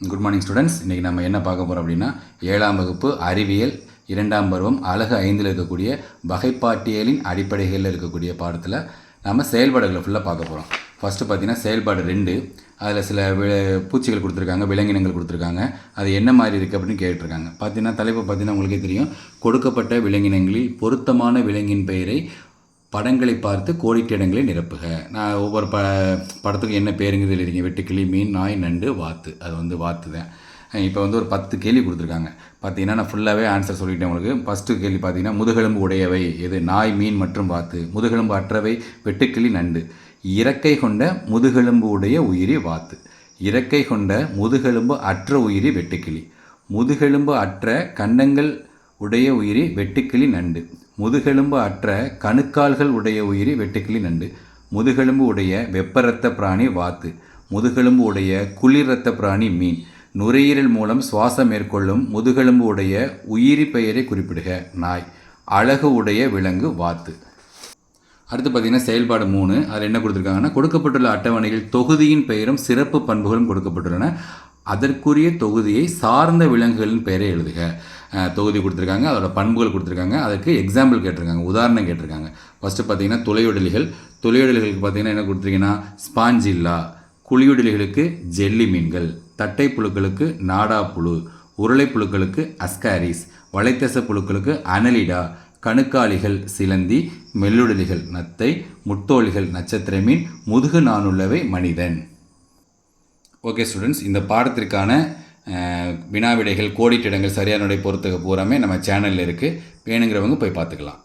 Good morning students இன்றைக்கி நம்ம என்ன பார்க்க போகிறோம் அப்படின்னா ஏழாம் வகுப்பு அறிவியல் இரண்டாம் பருவம் அழகு ஐந்தில் இருக்கக்கூடிய வகைப்பாட்டியலின் அடிப்படைகளில் இருக்கக்கூடிய பாடத்தில் நம்ம செயல்பாடுகளை ஃபுல்லாக பார்க்க போகிறோம் ஃபஸ்ட்டு பார்த்தீங்கன்னா செயல்பாடு ரெண்டு. அதில் சில வி- பூச்சிகள் கொடுத்துருக்காங்க விலங்கினங்கள் கொடுத்துருக்காங்க. அது என்ன மாதிரி இருக்குது அப்படின்னு கேட்டிருக்காங்க. பார்த்தீங்கன்னா தலைப்பு பார்த்தீங்கன்னா உங்களுக்கே தெரியும். கொடுக்கப்பட்ட விலங்கினங்களில் பொருத்தமான விலங்கின் பெயரை படங்களை பார்த்து கோடிட்ட இடங்களை நிரப்புக. நான் ஒவ்வொரு ப படத்துக்கு என்ன பேருங்கிறது எழுதிங்க வெட்டுக்கிளி மீன் நாய் நண்டு வாத்து. அது வந்து வாத்து தான். இப்போ வந்து ஒரு பத்து கேள்வி கொடுத்துருக்காங்க. பார்த்தீங்கன்னா நான் ஃபுல்லாகவே ஆன்சர் சொல்லிட்டேன் உங்களுக்கு. ஃபஸ்ட்டு கேள்வி பார்த்தீங்கன்னா முதுகெலும்பு உடையவை எது? நாய் மீன் மற்றும் வாத்து. முதுகெலும்பு அற்றவை வெட்டுக்கிளி நண்டு. இறக்கை கொண்ட முதுகெலும்பு உடைய உயிரி வாத்து. இறக்கை கொண்ட முதுகெலும்பு அற்ற உயிரி வெட்டுக்கிளி. முதுகெலும்பு அற்ற கண்டங்கள் உடைய உயிரி வெட்டுக்கிளி நண்டு. முதுகெலும்பு அற்ற கணுக்கால்கள் உடைய உயிரி வெட்டுக்கிளி நண்டு முதுகெலும்பு உடைய வெப்பரத்த பிராணி வாத்து முதுகெலும்பு உடைய குளிர் இரத்த பிராணி மீன். நுரையீரல் மூலம் சுவாசம் மேற்கொள்ளும் முதுகெலும்பு உடைய உயிரி பெயரை குறிப்பிடுக. நாய். அழகு உடைய விலங்கு வாத்து. அடுத்து பார்த்தீங்கன்னா செயல்பாடு மூணு. அதில் என்ன கொடுத்துருக்காங்கன்னா கொடுக்கப்பட்டுள்ள அட்டவணையில் தொகுதியின் பெயரும் சிறப்பு பண்புகளும் கொடுக்கப்பட்டுள்ளன. அதற்குரிய தொகுதியை சார்ந்த விலங்குகளின் பெயரை எழுதுக. தொகுதி கொடுத்துருக்காங்க. அதோட பண்புகள் கொடுத்துருக்காங்க. அதுக்கு எக்ஸாம்பிள் கேட்டிருக்காங்க. உதாரணம் கேட்டிருக்காங்க. ஃபஸ்ட்டு பார்த்தீங்கன்னா துளையுடலிகள் துளையுடலிகளுக்கு பார்த்தீங்கன்னா என்ன கொடுத்துருக்கீங்கன்னா ஸ்பாஞ்சில்லா குழியுடலிகளுக்கு ஜெல்லி மீன்கள் தட்டை புழுக்களுக்கு நாடா புழு உருளை புழுக்களுக்கு அஸ்காரிஸ் வளைத்தச புழுக்களுக்கு அனலிடா கணுக்காளிகள் சிலந்தி மெல்லுடலிகள் நத்தை முட்டோலிகள் நட்சத்திர மீன் முதுகு நானுள்ளவை மனிதன். ஓகே ஸ்டூடெண்ட்ஸ் இந்த பாடத்திற்கான அஹ், வினாவிடைகள் கோடிட்டிடங்கள் சரியான விடை பொறுத்துக்க பூராமே நம்ம சேனலில் இருக்குது வேணுங்கிறவங்க போய் பார்த்துக்கலாம்.